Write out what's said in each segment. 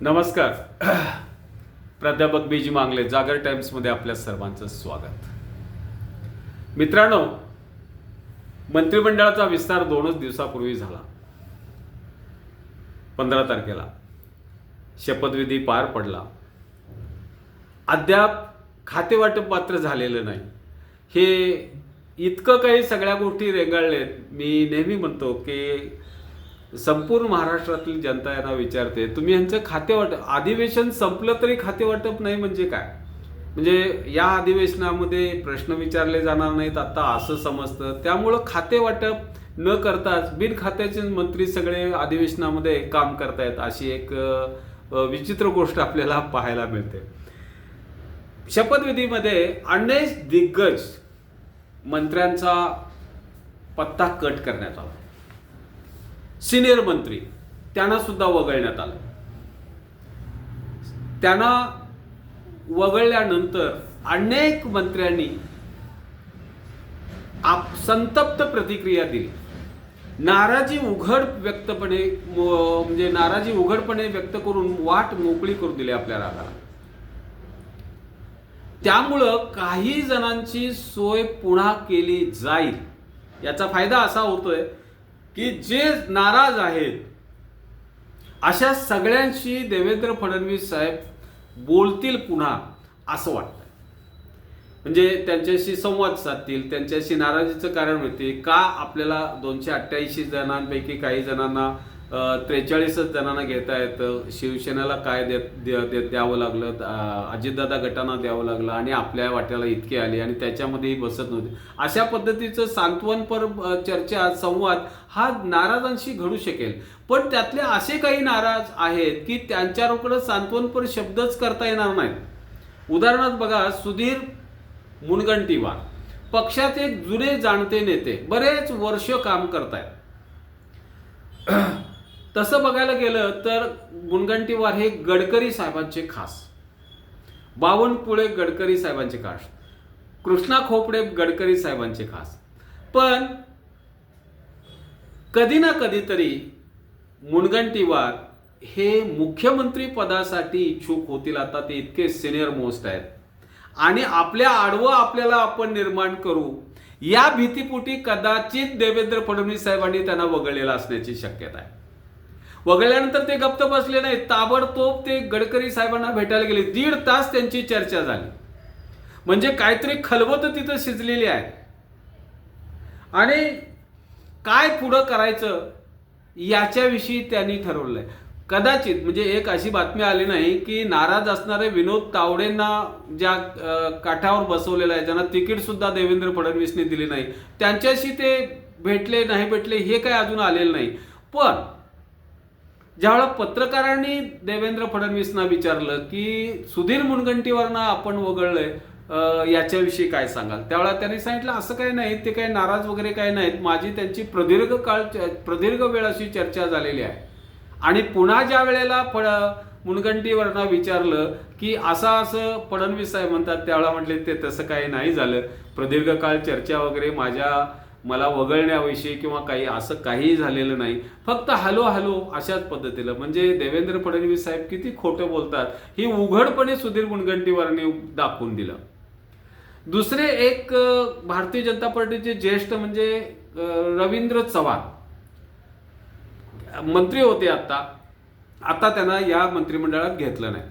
नमस्कार. प्राध्यापक बीजी मांगले जागर टाइम्समध्ये आपल्या सर्वांचं स्वागत. मित्रांनो मंत्रिमंडळाचा विस्तार दोनच दिवसापूर्वी झाला. पंधरा तारखेला. शपथविधी पार पडला. अद्याप खातेवाटप मात्र झालेलं नाही. हे इतकं काही सगळ्या गोष्टी रेंगाळलेत. मी नेहमी म्हणतो की संपूर्ण महाराष्ट्रातील जनता यांना विचारते तुम्ही यांचं खातेवाटप अधिवेशन संपलं तरी खातेवाटप नाही म्हणजे काय? म्हणजे या अधिवेशनामध्ये प्रश्न विचारले जाणार नाहीत आता असं समजतं. त्यामुळं खातेवाटप न करताच बिन खात्याचे मंत्री सगळे अधिवेशनामध्ये काम करतायत अशी एक विचित्र गोष्ट आपल्याला पाहायला मिळते. शपथविधीमध्ये अनेक दिग्गज मंत्र्यांचा पत्ता कट करण्यात आला. सिनियर मंत्री त्यांना सुद्धा वगळण्यात आलं. त्यांना वगळल्यानंतर अनेक मंत्र्यांनी आप संतप्त प्रतिक्रिया दिली. नाराजी उघड व्यक्तपणे म्हणजे नाराजी उघडपणे व्यक्त करून वाट मोकळी करून दिली आपल्या रागाला. त्यामुळं काही जणांची सोय पुन्हा केली जाईल. याचा फायदा असा होतोय की जे नाराज आहेत अशा सगळ्यांशी देवेंद्र फडणवीस साहेब बोलतील पुन्हा असं वाटतं म्हणजे त्यांच्याशी संवाद साधतील त्यांच्याशी नाराजीचं कारण होते का आपल्याला दोनशे अठ्ठ्याऐंशी जणांपैकी काही जणांना त्रेचाळीसच जणांना घेता येतं. शिवसेनेला काय देत द्यावं लागलं? अजितदादा गटांना द्यावं लागलं आणि आपल्या वाट्याला इतके आले आणि त्याच्यामध्येही बसत नव्हते. अशा पद्धतीचं सांत्वनपर चर्चा संवाद हा नाराजांशी घडू शकेल. पण त्यातले असे काही नाराज आहेत की त्यांच्याकडं सांत्वनपर शब्दच करता येणार नाहीत. उदाहरणार्थ बघा सुधीर मुनगंटीवार. पक्षात एक जुने जाणते नेते बरेच वर्ष काम करतायत. तसं बघायला गेलं तर मुनगंटीवार हे गडकरी साहेबांचे खास. बावनकुळे गडकरी साहेबांचे खास. कृष्णा खोपडे गडकरी साहेबांचे खास. पण कधी ना कधीतरी मुनगंटीवार हे मुख्यमंत्री पदासाठी इच्छुक होतील. आता ते इतके सिनियर मोस्ट आहेत. आणि आपल्या आडवं आपल्याला आपण निर्माण करू या भीतीपोटी कदाचित देवेंद्र फडणवीस साहेबांनी त्यांना वगळलेला असण्याची शक्यता आहे. वगळल्यानंतर ते गप्त बसले नाही ताबडतोब ते गडकरी साहेबांना भेटायला गेले. दीड तास त्यांची चर्चा झाली. म्हणजे काहीतरी खलबत तिथं शिजलेली आहे. आणि काय पुढं करायचं याच्याविषयी त्यांनी ठरवलंय. कदाचित म्हणजे एक अशी बातमी आली नाही की नाराज असणारे विनोद तावडेंना ज्या काठावर बसवलेलं आहे ज्यांना तिकीट सुद्धा देवेंद्र फडणवीसने दिली नाही त्यांच्याशी ते भेटले नाही भेटले हे काय अजून आलेलं नाही. पण ज्यावेळेला पत्रकारांनी देवेंद्र फडणवीसना विचारलं की सुधीर मुनगंटीवरनं आपण वगळलंय याच्याविषयी काय सांगाल? त्यावेळेला त्यांनी सांगितलं असं काही नाही ते काही नाराज वगैरे काही नाहीत. माझी त्यांची प्रदीर्घ काळ प्रदीर्घ वेळ अशी चर्चा झालेली आहे. आणि पुन्हा ज्या वेळेला फड मुनगंटीवरना विचारलं की असं असं फडणवीस साहेब म्हणतात त्यावेळेला म्हटले ते तसं काही नाही झालं. प्रदीर्घ काळ चर्चा वगैरे माझ्या मला वगळण्याविषयी किंवा काही असं काहीही झालेलं नाही. फक्त हॅलो हॅलो अशाच पद्धतीला. म्हणजे देवेंद्र फडणवीस साहेब किती खोटं बोलतात. ही उघडपणे सुधीर मुनगंटीवारांनी दाखवून दिलं. दुसरे एक भारतीय जनता पार्टीचे ज्येष्ठ म्हणजे रवींद्र चव्हाण. मंत्री होते आता. आता त्यांना या मंत्रिमंडळात घेतलं नाही.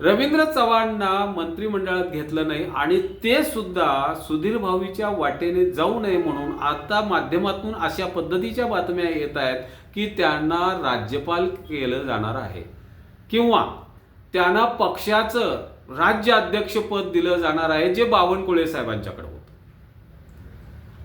रवींद्र चव्हाणना मंत्रिमंडळात घेतलं नाही आणि ते सुद्धा सुधीर भाऊच्या वाटेने जाऊ नये म्हणून आता माध्यमातून अशा पद्धतीच्या बातम्या येत आहेत की त्यांना राज्यपाल केलं जाणार आहे. किंवा त्यांना पक्षाचं राज्य अध्यक्षपद दिलं जाणार आहे जे बावनकुळे साहेबांच्याकडे होतं.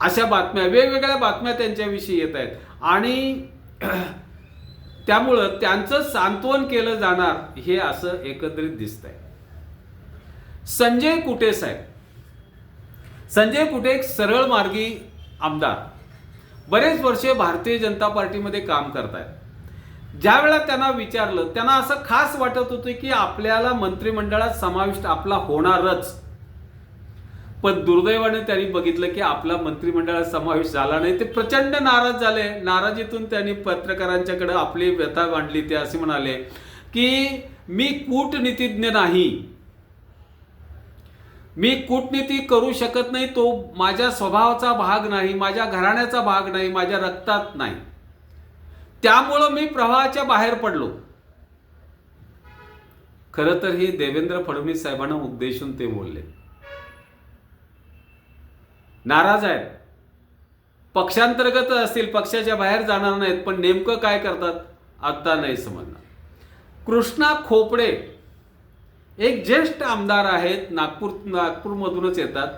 अशा बातम्या वेगवेगळ्या बातम्या त्यांच्याविषयी येत आहेत. आणि त्यामुळं त्यांचं सांत्वन केलं जाणार हे असं एकत्रित दिसत आहे संजय कुटे साहेब. संजय कुटे एक सरळ मार्गी आमदार. बरेच वर्षे भारतीय जनता पार्टीमध्ये काम करतायत. ज्या वेळा त्यांना विचारलं त्यांना असं खास वाटत होतं की आपल्याला मंत्रिमंडळात समाविष्ट आपला होणारच. पण दुर्दैवाने त्यांनी बघितलं की आपला मंत्रिमंडळात समावेश झाला नाही. ते प्रचंड नाराज झाले. नाराजीतून त्यांनी पत्रकारांच्याकडे आपली व्यथा मांडली ते असे म्हणाले की मी कूटनीतिज्ञ नाही. मी कूटनीती करू शकत नाही. तो माझ्या स्वभावाचा भाग नाही माझ्या घराण्याचा भाग नाही माझ्या रक्तात नाही. त्यामुळं मी प्रवाहाच्या बाहेर पडलो. खरं तर हे देवेंद्र फडणवीस साहेबांना उद्देशून ते बोलले. नाराज आहेत. पक्षांतर्गत असतील पक्षाच्या बाहेर जाणार नाहीत पण नेमकं काय करतात आता नाही समजणार. कृष्णा खोपडे एक ज्येष्ठ आमदार आहेत नागपूर नागपूरमधूनच येतात.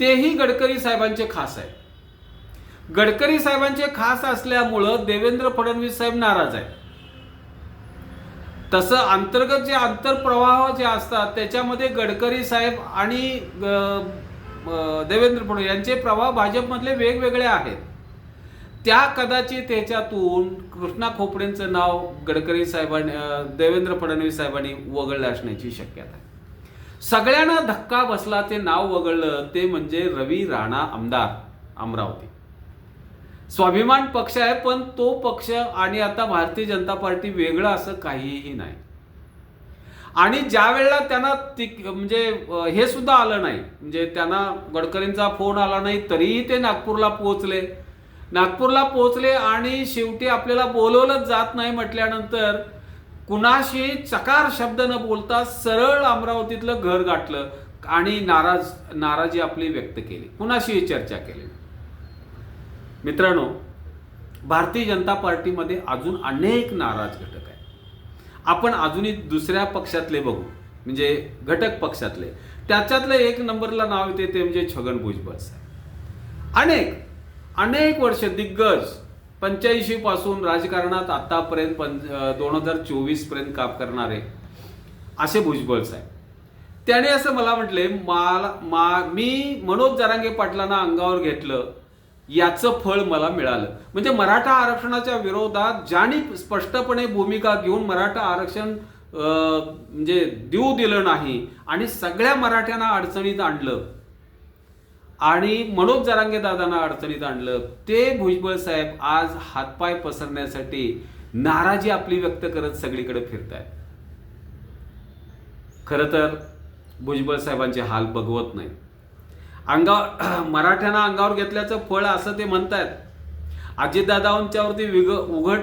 तेही गडकरी साहेबांचे खास आहेत. गडकरी साहेबांचे खास असल्यामुळं देवेंद्र फडणवीस साहेब नाराज आहेत. तसं अंतर्गत जे आंतरप्रवाह जे असतात त्याच्यामध्ये गडकरी साहेब आणि देवेंद्र फडणवीस यांचे प्रभाव भाजपमधले वेगवेगळे आहेत. त्या कदाचित त्याच्यातून कृष्णा खोपडेंचं नाव गडकरी साहेबांनी देवेंद्र फडणवीस साहेबांनी वगळलं असण्याची शक्यता आहे. सगळ्यांना धक्का बसला ते नाव वगळलं ते म्हणजे रवी राणा आमदार अमरावती. स्वाभिमान पक्ष आहे पण तो पक्ष आणि आता भारतीय जनता पार्टी वेगळं असं काहीही नाही. आणि ज्या वेळेला त्यांना ती म्हणजे हे सुद्धा आलं नाही म्हणजे त्यांना गडकरींचा फोन आला नाही तरीही ते नागपूरला पोहोचले. नागपूरला पोहोचले आणि शेवटी आपल्याला बोलवलंच जात नाही म्हटल्यानंतर कुणाशी चकार शब्द न बोलता सरळ अमरावतीतलं घर गाठलं आणि नाराज नाराजी आपली व्यक्त केली. कुणाशीही चर्चा केली मित्रांनो भारतीय जनता पार्टीमध्ये अजून अनेक नाराज घटक आहेत आपण अजूनही दुसऱ्या पक्षातले बघू म्हणजे घटक पक्षातले. त्याच्यातलं एक नंबरला नाव येते ते म्हणजे छगन भुजबळ साहेब. अनेक अनेक वर्ष दिग्गज पंच्याऐंशी पासून राजकारणात आतापर्यंत पं दोन हजार चोवीसपर्यंत काम करणारे असे भुजबळ साहेब. त्याने असं मला म्हटले मला मा मी मनोज जरांगे पाटलांना अंगावर घेतलं याचं फळ मला मिळालं. म्हणजे मराठा आरक्षणाच्या विरोधात ज्यांनी स्पष्टपणे भूमिका घेऊन मराठा आरक्षण म्हणजे देऊ दिलं नाही आणि सगळ्या मराठ्यांना अडचणीत आणलं आणि मनोज जरांगे दादांना अडचणीत आणलं ते भुजबळ साहेब आज हातपाय पसरण्यासाठी नाराजी आपली व्यक्त करत सगळीकडे फिरतायत. खरं तर भुजबळ साहेबांचे हाल बघवत नाही अंगावर मराठ्यांना अंगावर घेतल्याचं फळ असं ते म्हणतायत. अजितदादांच्यावरती विग उघड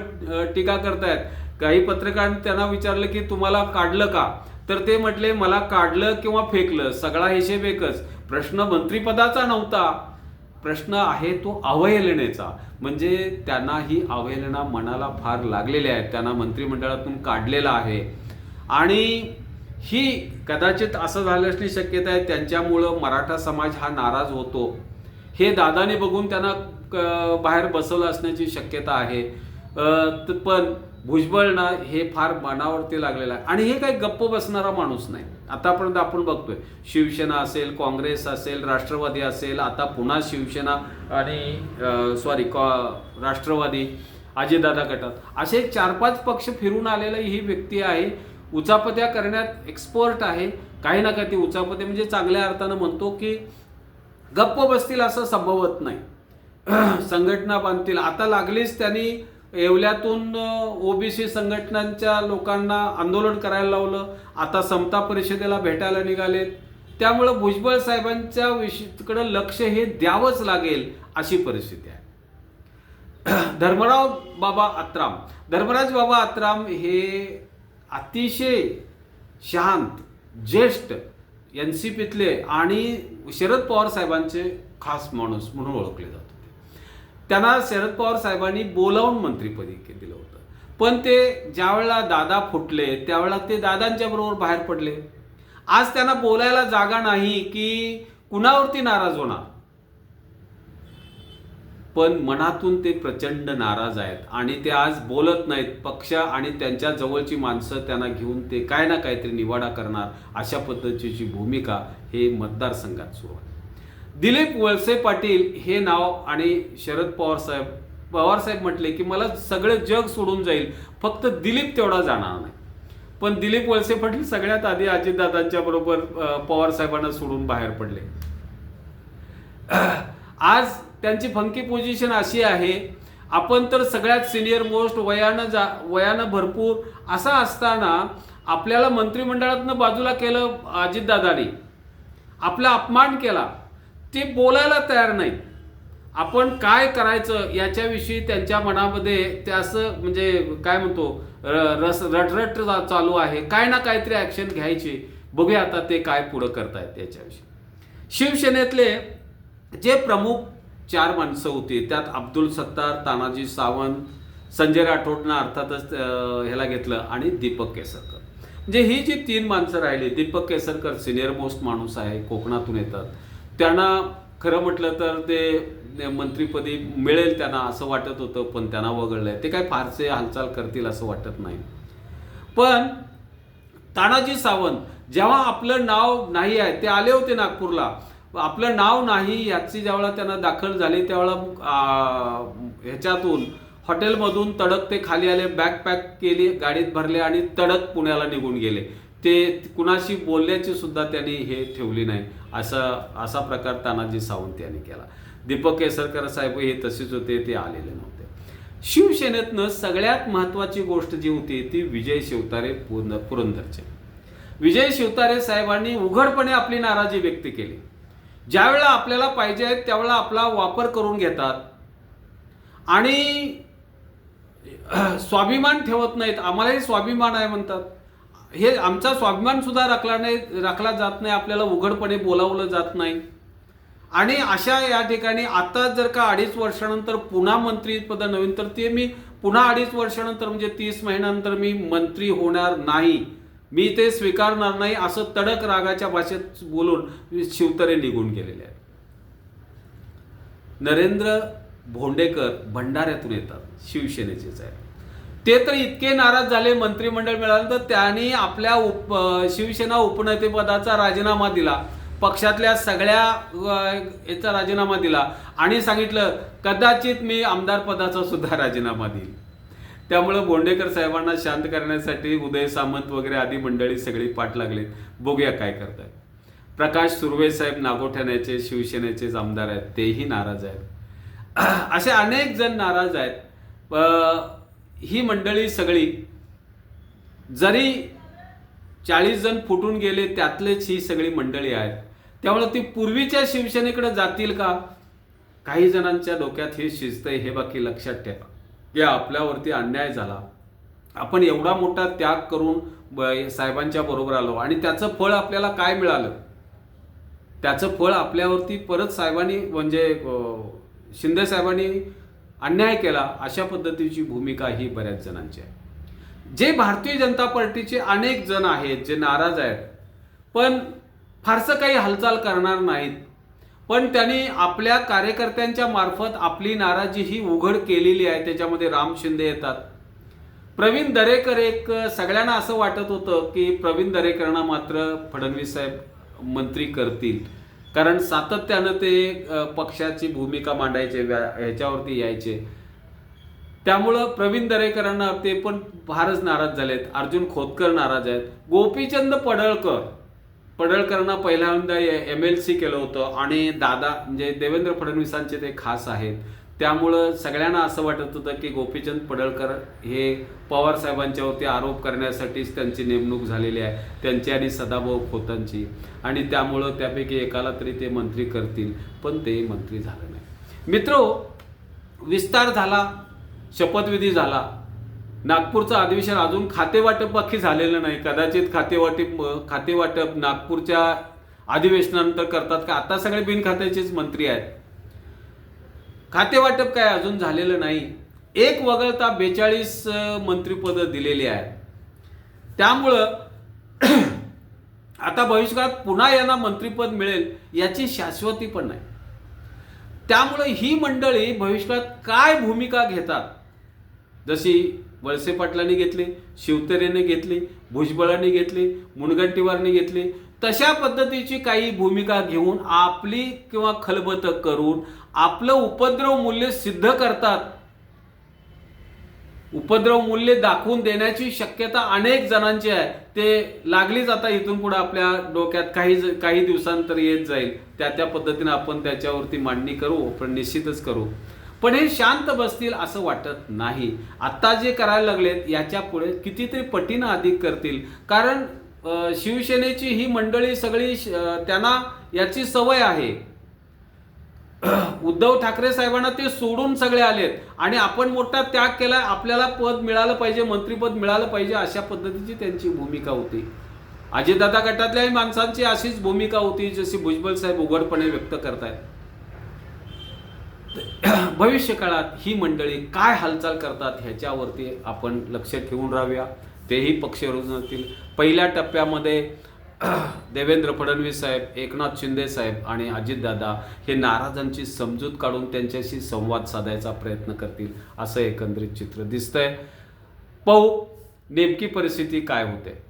टीका करतायत. काही पत्रकारांनी त्यांना विचारलं की तुम्हाला काढलं का? तर ते म्हटले मला काढलं किंवा फेकलं सगळा हिशेब एकच. प्रश्न मंत्रिपदाचा नव्हता. प्रश्न आहे तो अवहेलनेचा. म्हणजे त्यांना ही अवहेलना मनाला फार लागलेली आहे त्यांना मंत्रिमंडळातून काढलेलं आहे. आणि ही कदाचित असं झालं शक्यता आहे त्यांच्यामुळं मराठा समाज हा नाराज होतो. हे दादाने बघून त्यांना बाहेर बसवलं असण्याची शक्यता आहे. पण भुजबळ ना हे फार मनावरती लागलेलं आहे. आणि हे काही गप्प बसणारा माणूस नाही. आतापर्यंत आपण बघतोय शिवसेना असेल काँग्रेस असेल राष्ट्रवादी असेल आता पुन्हा शिवसेना आणि सॉरी राष्ट्रवादी अजितदादा गटात. असे चार पाच पक्ष फिरून आलेला ही व्यक्ती आहे. उचापत्या करण्यात एक्सपर्ट आहे. काही ना काही ती उचापत्या म्हणजे चांगल्या अर्थानं म्हणतो की गप्प बसतील असं संभवत नाही. संघटना बांधतील. आता लागलीच त्यांनी येवल्यातून ओबीसी संघटनांच्या लोकांना आंदोलन करायला लावलं. आता समता परिषदेला भेटायला निघालेत. त्यामुळं भुजबळ साहेबांच्या विषयीकडं लक्ष हे द्यावंच लागेल अशी परिस्थिती आहे. धर्मराव बाबा आत्राम. धर्मराज बाबा आत्राम हे अतिशय शांत ज्येष्ठ एन सी पीतले आणि शरद पवार साहेबांचे खास माणूस म्हणून ओळखले जात होते. त्यांना शरद पवार साहेबांनी बोलावून मंत्रिपदी के- दिलं होतं. पण ते ज्यावेळेला दादा फुटले त्यावेळेला ते दादांच्या बरोबर बाहेर पडले. आज त्यांना बोलायला जागा नाही की कुणावरती नाराज होणार? पण मनातून ते प्रचंड नाराज आहेत. आणि ते आज बोलत नाहीत. पक्ष आणि त्यांच्या जवळची माणसं त्यांना घेऊन ते काय ना काहीतरी निवाडा करणार अशा पद्धतीची भूमिका हे मतदारसंघात सुरू आहे. दिलीप वळसे पाटील हे नाव आणि शरद पवार साहेब पवार साहेब म्हटले की मला सगळं जग सोडून जाईल. फक्त दिलीप तेवढा जाणार नाही. पण दिलीप वळसे पाटील सगळ्यात आधी अजितदादांच्या बरोबर पवार साहेबांना सोडून बाहेर पडले. आज त्यांची फंकी पोझिशन अशी आहे आपण तर सगळ्यात सिनियर मोस्ट वयानं जा वयानं भरपूर असा असताना आपल्याला मंत्रिमंडळातनं बाजूला केलं अजितदादानी. आपला अपमान केला. ते बोलायला तयार नाही आपण काय करायचं याच्याविषयी त्यांच्या मनामध्ये ते असं म्हणजे काय म्हणतो र- रस रटरट चा- चालू आहे. काय ना काहीतरी ॲक्शन घ्यायची. बघूया आता ते काय पुढं करतायत याच्याविषयी. शिवसेनेतले जे प्रमुख चार माणसं होती. त्यात अब्दुल सत्तार तानाजी सावंत संजय राठोडनं अर्थातच ह्याला घेतलं आणि दीपक केसरकर. म्हणजे ही जी तीन माणसं राहिली दीपक केसरकर सिनियर मोस्ट माणूस आहे कोकणातून येतात. त्यांना खरं म्हटलं तर ते मंत्रीपदी मिळेल त्यांना असं वाटत होतं पण त्यांना वगळलंय. ते काय फारसे हालचाल करतील असं वाटत नाही. पण तानाजी सावंत जेव्हा आपलं नाव नाही आहे ते आले होते नागपूरला. आपलं नाव नाही याची ज्यावेळा त्यांना दाखल झाली त्यावेळेला ह्याच्यातून हॉटेलमधून तडक ते खाली आले बॅग पॅक केली गाडीत भरले आणि तडक पुण्याला निघून गेले. ते कुणाशी बोलण्याची सुद्धा त्यांनी हे ठेवली नाही असा असा प्रकार तानाजी सावंत यांनी केला. दीपक केसरकर साहेब हे तसेच होते ते आलेले नव्हते. शिवसेनेतनं सगळ्यात महत्वाची गोष्ट जी होती ती विजय शिवतारे पुरंदरचे. विजय शिवतारे साहेबांनी उघडपणे आपली नाराजी व्यक्त केली. ज्यावेळेला आपल्याला पाहिजे आहेत त्यावेळेला आपला वापर करून घेतात. आणि स्वाभिमान ठेवत नाहीत. आम्हालाही स्वाभिमान आहे म्हणतात. हे आमचा स्वाभिमान सुद्धा राखला नाही राखला जात नाही. आपल्याला उघडपणे बोलावलं जात नाही. आणि अशा या ठिकाणी आता जर का अडीच वर्षानंतर पुन्हा मंत्रीपद नवीन तर ते मी पुन्हा अडीच वर्षानंतर म्हणजे तीस महिन्यानंतर मी मंत्री होणार नाही. मी ते स्वीकारणार नाही असं तडक रागाच्या भाषेत बोलून शिवतरे निघून गेलेले आहेत. नरेंद्र भोंडेकर भंडाऱ्यातून येतात शिवसेनेचेच आहे ते तर इतके नाराज झाले मंत्रिमंडळ मिळालं तर त्यांनी आपल्या उप शिवसेना उपनेतेपदाचा राजीनामा दिला पक्षातल्या सगळ्या याचा राजीनामा दिला आणि सांगितलं कदाचित मी आमदार पदाचा सुद्धा राजीनामा देईल. त्यामुळं बोंडेकर साहेबांना शांत करण्यासाठी उदय सामंत वगैरे आदी मंडळी सगळी पाठ लागली बघूया काय करताय प्रकाश सुर्वे साहेब नागोठ्याण्याचे शिवसेनेचेच आमदार आहेत. तेही नाराज आहेत. असे अनेक जण नाराज आहेत. ही मंडळी सगळी जरी चाळीस जण फुटून गेले त्यातलेच ही सगळी मंडळी आहेत. त्यामुळे ती पूर्वीच्या शिवसेनेकडे जातील का? काही जणांच्या डोक्यात हे शिजतंय हे बाकी लक्षात ठेवा. की आपल्यावरती अन्याय झाला आपण एवढा मोठा त्याग करून साहेबांच्या बरोबर आलो आणि त्याचं फळ आपल्याला काय मिळालं? त्याचं फळ आपल्यावरती परत साहेबांनी म्हणजे शिंदे साहेबांनी अन्याय केला अशा पद्धतीची भूमिका ही बऱ्याच जणांची आहे. जे भारतीय जनता पार्टीचे अनेक जण आहेत जे नाराज आहेत पण फारसं काही हालचाल करणार नाहीत. पण त्यांनी आपल्या कार्यकर्त्यांच्या मार्फत आपली नाराजी ही उघड केलेली आहे. त्याच्यामध्ये राम शिंदे येतात. प्रवीण दरेकर एक सगळ्यांना असं वाटत होतं की प्रवीण दरेकरांना मात्र फडणवीस साहेब मंत्री करतील. कारण सातत्यानं ते पक्षाची भूमिका मांडायचे ह्याच्यावरती यायचे. त्यामुळं प्रवीण दरेकरांना ते पण फारच नाराज झालेत. अर्जुन खोतकर नाराज आहेत. गोपीचंद पडळकर पडळकरांना पहिल्यांदा एम एल सी केलं होतं आणि दादा म्हणजे देवेंद्र फडणवीसांचे ते खास आहेत. त्यामुळं सगळ्यांना असं वाटत होतं की गोपीचंद पडळकर हे पवार साहेबांच्यावरती आरोप करण्यासाठीच त्यांची नेमणूक झालेली आहे त्यांची आणि सदाभाऊ खोतांची. आणि त्यामुळं त्यापैकी एकाला तरी ते मंत्री करतील पण ते मंत्री झालं नाही. मित्रो विस्तार झाला शपथविधी झाला. नागपूरचं अधिवेशन अजून खातेवाटप बाकी झालेलं नाही. कदाचित खातेवाटप खातेवाटप नागपूरच्या अधिवेशनानंतर करतात का? आता सगळे बिनखात्याचेच मंत्री आहेत. खातेवाटप काय अजून झालेलं नाही. एक वगळता बेचाळीस मंत्रीपद दिलेली आहेत. त्यामुळं आता भविष्यात पुन्हा यांना मंत्रीपद मिळेल याची शाश्वती पण नाही. त्यामुळे ही मंडळी भविष्यात काय भूमिका घेतात? जशी वळसे पाटलांनी घेतली शिवतरेने घेतली भुजबळांनी घेतली मुनगंटीवारने घेतली तशा पद्धतीची काही भूमिका घेऊन आपली किंवा खलबत करून आपलं उपद्रव मूल्य सिद्ध करतात. उपद्रव मूल्य दाखवून देण्याची शक्यता अनेक जणांची आहे. ते लागलीच आता इथून पुढे आपल्या डोक्यात. काही काही दिवसांतर येत जाईल. त्या त्या पद्धतीने आपण त्याच्यावरती मांडणी करू पण निश्चितच करू. पण हे शांत बसतील असं वाटत नाही. आत्ता जे करायला लागलेत याच्यापुढे कितीतरी पटीनं अधिक करतील. कारण शिवसेनेची ही मंडळी सगळी त्यांना याची सवय आहे. उद्धव ठाकरे साहेबांना ते सोडून सगळे आलेत. आणि आपण मोठा त्याग केला आपल्याला पद मिळालं पाहिजे मंत्रीपद मिळालं पाहिजे अशा पद्धतीची त्यांची भूमिका होती. अजितदादा गटातल्याही माणसांची अशीच भूमिका होती जशी भुजबळ साहेब उघडपणे व्यक्त करतायत. भविष्यकाळात ही मंडळी काय हालचाल करतात ह्याच्यावरती आपण लक्ष ठेवून राहूया. तेही पक्ष रुजवतील पहिल्या टप्प्यामध्ये देवेंद्र फडणवीस साहेब एकनाथ शिंदे साहेब आणि अजितदादा हे नाराजांची समजूत काढून त्यांच्याशी संवाद साधायचा प्रयत्न करतील असं एकंदरीत चित्र दिसतंय. पाहू नेमकी परिस्थिती काय होते.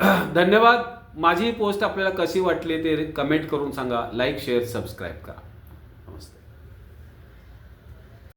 धन्यवाद. माझी पोस्ट आपल्याला कशी वाटली ते कमेंट करून सांगा. लाईक शेअर सबस्क्राईब करा.